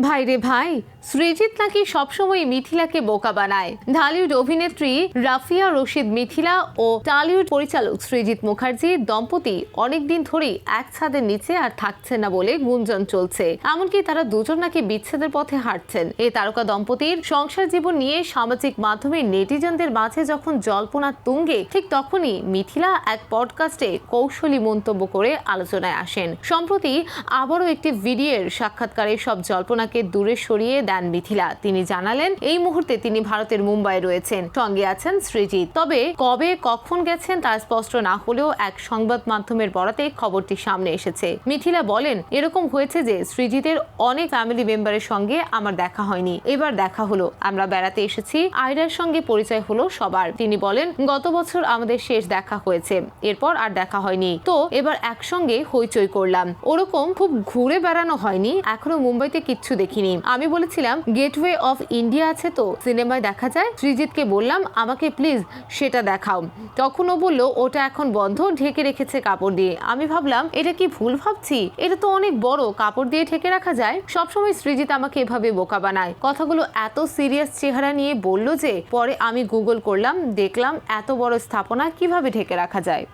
ভাই রে ভাই সৃজিত নাকি সবসময় মিথিলাকে বোকা বানায়? ঢালিউড অভিনেত্রী রাফিয়া রশিদ মিথিলা ও টালিউড পরিচালক সৃজিত মুখার্জি দম্পতি অনেকদিন ধরেই এক ছাদের নিচে আর থাকছে না বলে গুঞ্জন চলছে। এমনকি তারা দুজন নাকি বিচ্ছেদের পথে হাঁটছেন। এই তারকা দম্পতির সংসার জীবন নিয়ে সামাজিক মাধ্যমে নেটিজনদের মাঝে যখন জল্পনা তুঙ্গে, ঠিক তখনই মিথিলা এক পডকাস্টে কৌশলী মন্তব্য করে আলোচনায় আসেন। সম্প্রতি আবারও একটি ভিডিওর সাক্ষাৎকারে সব জল্পনাকে দূরে সরিয়ে দেন মিথিলা। তিনি জানালেন, এই মুহূর্তে তিনি ভারতের মুম্বাই রয়েছেন। সঙ্গে আছেন সৃজিত তবে কবে, কখন গেছেন তা স্পষ্ট না হলেও এক সংবাদ মাধ্যমের বরাতে খবরটি সামনে এসেছে। মিথিলা বলেন, এরকম হয়েছে যে সৃজিতের অনেক ফ্যামিলি মেম্বারের সঙ্গে আমার দেখা হয়নি। এবার দেখা হলো। আমরা বেড়াতে এসেছি। আয়রার সঙ্গে পরিচয় হলো সবার। তিনি বলেন, গত বছর আমাদের শেষ দেখা হয়েছে। এরপর আর দেখা হয়নি। তো এবার একসঙ্গে হইচই করলাম। ওরকম খুব ঘুরে বেড়ানো হয়নি। এখনও মুম্বাইতে কিচ্ছু দেখিনি। আমি বলেছিলাম গেটওয়ে অফ ইন্ডিয়া আছে তো? সিনেমায় দেখা যায়? সৃজিতকে বললাম, আমাকে প্লিজ সেটা দেখাও। তখন ও বলল, ওটা এখন বন্ধ, ঢেকে রেখেছে কাপড় দিয়ে। আমি ভাবলাম, এটা কি ভুল ভাবছি? এটা তো অনেক বড়, কাপড় দিয়ে ঢেকে রাখা যায়। সবসময় সৃজিত আমাকে এভাবে বোকা বানায়। কথাগুলো এত সিরিয়াস চেহারা নিয়ে বলল যে, পরে আমি গুগল করলাম, দেখলাম এত বড় স্থাপনা কীভাবে ঢেকে রাখা যায়?